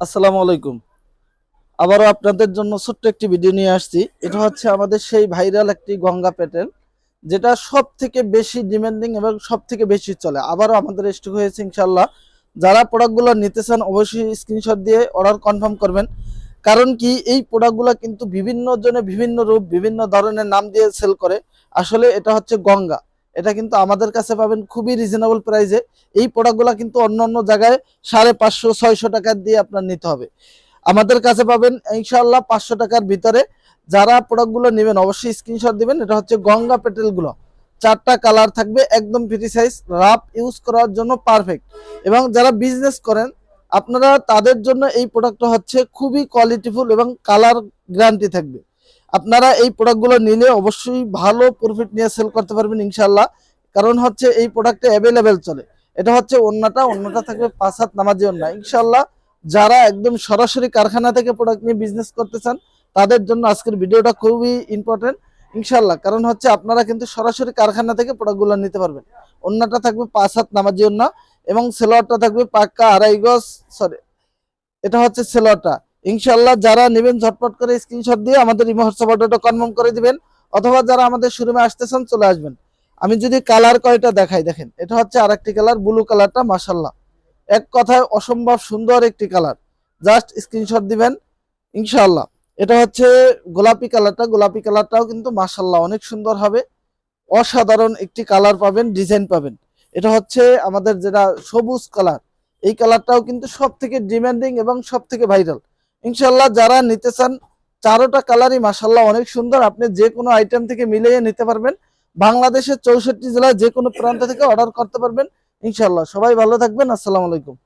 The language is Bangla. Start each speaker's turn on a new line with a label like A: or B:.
A: আসসালামু আলাইকুম। আবারও আপনাদের জন্য ছোট্ট একটি ভিডিও নিয়ে আসছি। এটা হচ্ছে আমাদের সেই ভাইরাল একটি গঙ্গা প্যাটার্ন যেটা সব থেকে বেশি ডিমান্ডিং এবং সব থেকে বেশি চলে। আবারও আমাদের স্টক হয়েছে ইনশাল্লাহ যারা প্রোডাক্টগুলো নিতে চান, অবশ্যই স্ক্রিনশট দিয়ে অর্ডার কনফার্ম করবেন। কারণ কি, এই প্রোডাক্টগুলো কিন্তু বিভিন্ন জনে বিভিন্ন রূপ, বিভিন্ন ধরনের নাম দিয়ে সেল করে। আসলে এটা হচ্ছে গঙ্গা। এটা কিন্তু আমাদের কাছে পাবেন খুবই রিজনেবল প্রাইসে এই প্রোডাক্টগুলো কিন্তু অন্য অন্য জায়গায় সাড়ে পাঁচশো, ছয়শো টাকা দিয়ে আপনার নিতে হবে। আমাদের কাছে পাবেন ইনশাল্লাহ পাঁচশো টাকার ভিতরে। যারা প্রোডাক্টগুলো নেবেন অবশ্যই স্ক্রিনশট দেবেন। এটা হচ্ছে গঙ্গা পেটেলগুলো। চারটা কালার থাকবে, একদম ফ্রি সাইজ রাফ ইউজ করার জন্য পারফেক্ট এবং যারা বিজনেস করেন, আপনারা তাদের জন্য এই প্রোডাক্টটা হচ্ছে খুবই কোয়ালিটিফুল এবং কালার গ্যারান্টি থাকবে। আপনারা এই প্রোডাক্টগুলো নিলে অবশ্যই ভালো প্রফিট নিয়ে সেল করতে পারবেন ইনশাল্লাহ কারণ হচ্ছে এই প্রোডাক্টটা অ্যাভেলেবেল চলে। এটা হচ্ছে অন্যটা অন্যটা থাকবে পাঁচ হাত নামাজি অন্য। ইনশাল্লাহ যারা একদম সরাসরি কারখানা থেকে প্রোডাক্ট নিয়ে বিজনেস করতে চান, তাদের জন্য আজকের ভিডিওটা খুবই ইম্পর্টেন্ট ইনশাল্লাহ কারণ হচ্ছে আপনারা কিন্তু সরাসরি কারখানা থেকে প্রোডাক্টগুলো নিতে পারবেন। অন্যটা থাকবে পাঁচ হাত নামাজি অন্য এবং সেলোয়ারটা থাকবে পাক্কা আড়াই গজ সরি এটা হচ্ছে সেলোয়ারটা ইনশাল্লাহ যারা নেবেন ঝটপট করে স্ক্রিনশট দিয়ে আমাদের ইমো হোয়াটসঅ্যাপ অর্ডারটা কনফার্ম করে দিবেন, অথবা যারা আমাদের শোরুমে আসতেছেন চলে আসবেন। আমি যদি কালার কয়টা দেখাই, দেখেন, এটা হচ্ছে আরেকটি কালার ব্লু কালারটা মাসাল্লাহ এক কথায় অসম্ভব সুন্দর একটি কালার জাস্ট স্ক্রিনশট দিবেন, ইনশাআল্লাহ। এটা হচ্ছে গোলাপি কালারটা গোলাপি কালারটাও কিন্তু মাসাল্লাহ অনেক সুন্দর হবে। অসাধারণ একটি কালার পাবেন ডিজাইন পাবেন। এটা হচ্ছে আমাদের যেটা সবুজ কালার এই কালারটাও কিন্তু সব থেকে ডিমান্ডিং এবং সব থেকে ভাইরাল ইনশাল্লাহ যারা নিতে চান চারোটা কালারই মাসাল্লাহ অনেক সুন্দর। আপনি যে কোনো আইটেম থেকে মিলিয়ে নিতে পারবেন। বাংলাদেশের চৌষট্টি জেলায় যে কোনো প্রান্ত থেকে অর্ডার করতে পারবেন। ইনশাল্লাহ সবাই ভালো থাকবেন। আসসালামু আলাইকুম।